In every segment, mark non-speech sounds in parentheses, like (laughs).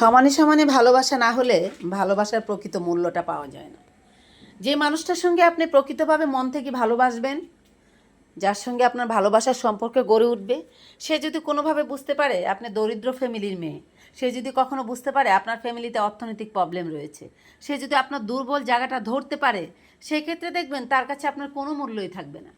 সমানে সমানে ভালোবাসা না হলে ভালোবাসার প্রকৃত মূল্যটা পাওয়া যায় না। যে মানুষটার সঙ্গে আপনি প্রকৃতভাবে মন থেকে ভালোবাসবেন, যার সঙ্গে আপনার ভালোবাসার সম্পর্ক গড়ে উঠবে, সে যদি কোনোভাবে বুঝতে পারে আপনি দরিদ্র ফ্যামিলির মেয়ে, সে যদি কখনো বুঝতে পারে আপনার ফ্যামিলিতে অর্থনৈতিক প্রবলেম রয়েছে, সে যদি আপনার দুর্বল জায়গাটা ধরতে পারে, সেক্ষেত্রে দেখবেন তার কাছে আপনার কোনো মূল্যই থাকবে না।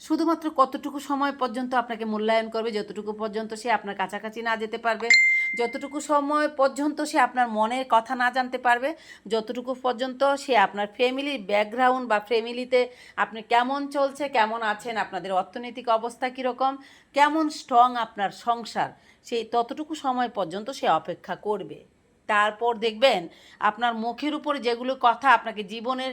শুধুমাত্র কতটুকু সময় পর্যন্ত আপনাকে মূল্যায়ন করবে, যতটুকু পর্যন্ত সে আপনার কাছাকাছি না যেতে পারবে যতটুকু সময় পর্যন্ত সে আপনার মনের কথা না জানতে পারবে, যতটুকু পর্যন্ত সে আপনার ফ্যামিলির ব্যাকগ্রাউন্ড বা ফ্যামিলিতে আপনি কেমন চলছে, কেমন আছেন, আপনাদের অর্থনৈতিক অবস্থা কীরকম, কেমন স্ট্রং আপনার সংসার, সেই ততটুকু সময় পর্যন্ত সে অপেক্ষা করবে। তারপর দেখবেন, আপনার মুখের উপরে যেগুলো কথা আপনাকে জীবনের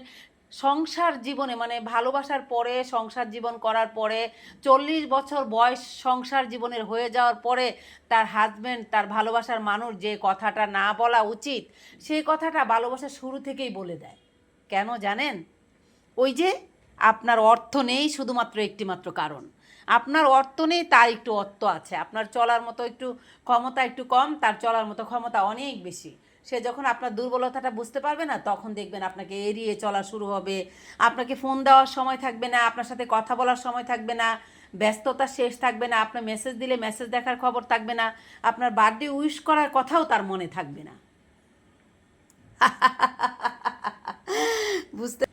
সংসার জীবনে মানে ভালোবাসার পরে, সংসার জীবন করার পরে, চল্লিশ বছর বয়স সংসার জীবনের হয়ে যাওয়ার পরে তার হাজব্যান্ড তার ভালোবাসার মানুষ যে কথাটা না বলা উচিত, সেই কথাটা ভালোবাসার শুরু থেকেই বলে দেয়। কেন জানেন? ওই যে আপনার অর্থ নেই শুধুমাত্র একটিমাত্র কারণ। আপনার অর্থ নেই, তার একটু অর্থ আছে। আপনার চলার মতো একটু ক্ষমতা একটু কম, তার চলার মতো ক্ষমতা অনেক বেশি। সে যখন আপনার দুর্বলতাটা বুঝতে পারবে না, তখন দেখবেন আপনাকে এড়িয়ে চলা শুরু হবে। আপনাকে ফোন দেওয়ার সময় থাকবে না, আপনার সাথে কথা বলার সময় থাকবে না, ব্যস্ততা শেষ থাকবে না, আপনার মেসেজ দিলে মেসেজ দেখার খবর থাকবে না, আপনার বার্থডে উইশ করার কথাও তার মনে থাকবে না। বুঝতে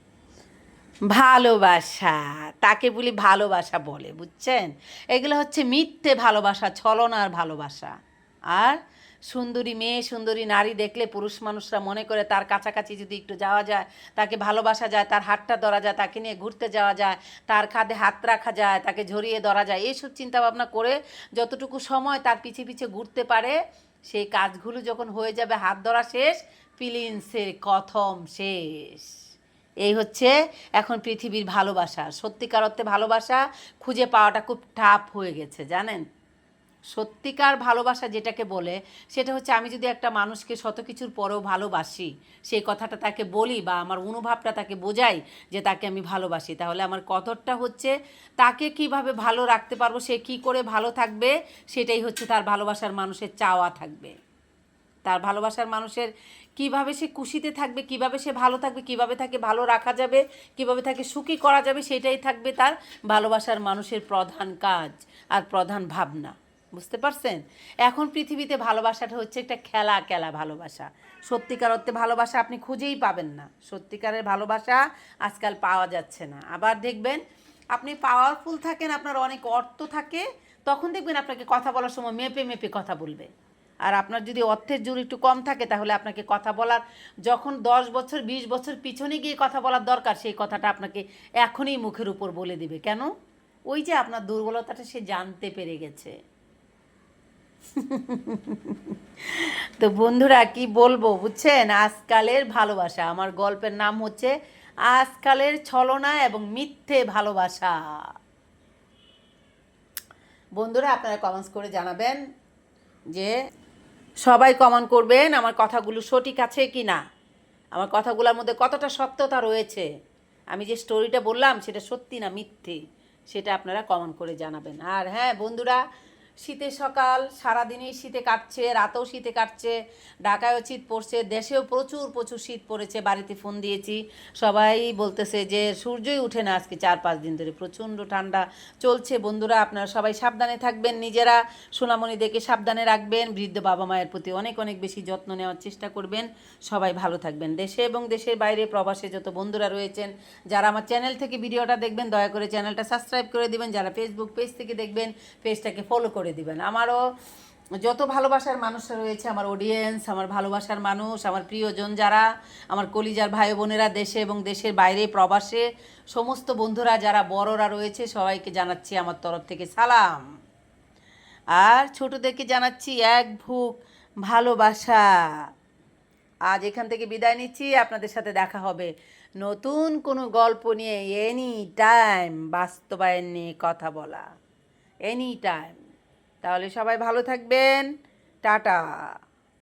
ভালোবাসা, তাকে বলি ভালোবাসা বলে, বুঝছেন? এগুলো হচ্ছে মিথ্যে ভালোবাসা, ছলনার ভালোবাসা। আর সুন্দরী মেয়ে, সুন্দরী নারী দেখলে পুরুষ মানুষরা মনে করে তার কাছাকাছি যদি একটু যাওয়া যায়, তাকে ভালোবাসা যায়, তার হাতটা ধরা যায়, তাকে নিয়ে ঘুরতে যাওয়া যায়, তার খাদে হাত রাখা যায়, তাকে ঝরিয়ে ধরা যায়, এইসব চিন্তা ভাবনা করে যতটুকু সময় তার পিছে পিছে ঘুরতে পারে, সেই কাজগুলো যখন হয়ে যাবে, হাত ধরা শেষ, ফিলিংসের কথম শেষ। এই হচ্ছে এখন পৃথিবীর ভালোবাসা, সত্যিকার অর্থে ভালোবাসা খুঁজে পাওয়াটা খুব টাফ হয়ে গেছে, জানেন? সত্যিকার ভালোবাসা যেটাকে বলে, সেটা হচ্ছে আমি যদি একটা মানুষকে শত কিছুর পরেও ভালোবাসি, সেই কথাটা তাকে বলি বা আমার অনুভবটা তাকে বোঝাই যে তাকে আমি ভালোবাসি, তাহলে আমার কতরটা হচ্ছে তাকে কীভাবে ভালো রাখতে পারব, সে কি করে ভালো থাকবে, সেটাই হচ্ছে তার ভালোবাসার মানুষের চাওয়া থাকবে। তার ভালোবাসার মানুষের কীভাবে সে খুশিতে থাকবে, কীভাবে সে ভালো থাকবে, কীভাবে তাকে ভালো রাখা যাবে, কীভাবে তাকে সুখী করা যাবে, সেটাই থাকবে তার ভালোবাসার মানুষের প্রধান কাজ আর প্রধান ভাবনা। বুঝতে পারছেন? এখন পৃথিবীতে ভালোবাসাটা হচ্ছে একটা খেলা খেলা ভালোবাসা। সত্যিকার অর্থে ভালোবাসা আপনি খুঁজেই পাবেন না। সত্যিকারের ভালোবাসা আজকাল পাওয়া যাচ্ছে না। আবার দেখবেন, আপনি পাওয়ারফুল থাকেন, আপনার অনেক অর্থ থাকে, তখন দেখবেন আপনাকে কথা বলার সময় মেপে মেপে কথা বলবে। আর আপনার যদি অর্থের জোর একটু কম থাকে, তাহলে আপনাকে কথা বলার, যখন দশ বছর, বিশ বছর পিছনে গিয়ে কথা বলার দরকার, সেই কথাটা আপনাকে এখনই মুখের উপর বলে দিবে। কেন? ওই যে আপনার দুর্বলতাটা সে জানতে পেরে গেছে। (laughs) তো বন্ধুরা কি বলব, বুঝছেন? আজকালের ভালোবাসা। আমার গল্পের নাম হচ্ছে আজকালের ছলনা এবং মিথ্যে ভালোবাসা। বন্ধুরা, আপনারা কমেন্টস করে জানাবেন যে সবাই কমেন্ট করবেন আমার কথাগুলো সঠিক আছে কি না আমার কথাগুলোর মধ্যে কতটা সত্যতা রয়েছে? আমি যে স্টোরিটা বললাম, সেটা সত্যি না মিথ্যে? সেটা আপনারা কমেন্ট করে জানাবেন। আর হ্যাঁ বন্ধুরা শীতের সকাল, সারাদিনই শীতে কাটছে, রাতেও শীতে কাটছে, ঢাকায়ও শীত পড়ছে, দেশেও প্রচুর প্রচুর শীত পড়েছে, বাড়িতে ফোন দিয়েছি। সবাই বলতেছে যে, সূর্যই উঠে না আজকে চার পাঁচ দিন ধরে, প্রচণ্ড ঠান্ডা চলছে। বন্ধুরা, আপনারা সবাই সাবধানে থাকবেন, নিজেরা সোনামণি দেখে সাবধানে রাখবেন, বৃদ্ধ বাবা মায়ের প্রতি অনেক অনেক বেশি যত্ন নেওয়ার চেষ্টা করবেন। সবাই ভালো থাকবেন। দেশে এবং দেশের বাইরে প্রবাসে যত বন্ধুরা রয়েছেন, যারা আমার চ্যানেল থেকে ভিডিওটা দেখবেন, দয়া করে চ্যানেলটা সাবস্ক্রাইব করে দিবেন। যারা ফেসবুক পেজ থেকে দেখবেন পেজটাকে ফলো করে দিবেন। আমারও যত ভালোবাসার মানুষ রয়েছে, আমার অডিয়েন্স আমার ভালোবাসার মানুষ, আমার প্রিয়জন যারা, আমার কলিজার ভাই বোনেরা দেশে এবং দেশের বাইরে, প্রবাসে, সমস্ত বন্ধুরা যারা, বড়রা রয়েছে, সবাইকে জানাচ্ছি আমার তরফ থেকে সালাম। আর ছোটদেরকে জানাচ্ছি এক ভুক ভালোবাসা। আজ এখান থেকে বিদায় নিচ্ছি, আপনাদের সাথে দেখা হবে নতুন কোনো গল্প নিয়ে এনি টাইম বাস্তবায়ন নিয়ে কথা বলা। এনি টাইম তাহলে সবাই ভালো থাকবেন। টাটা।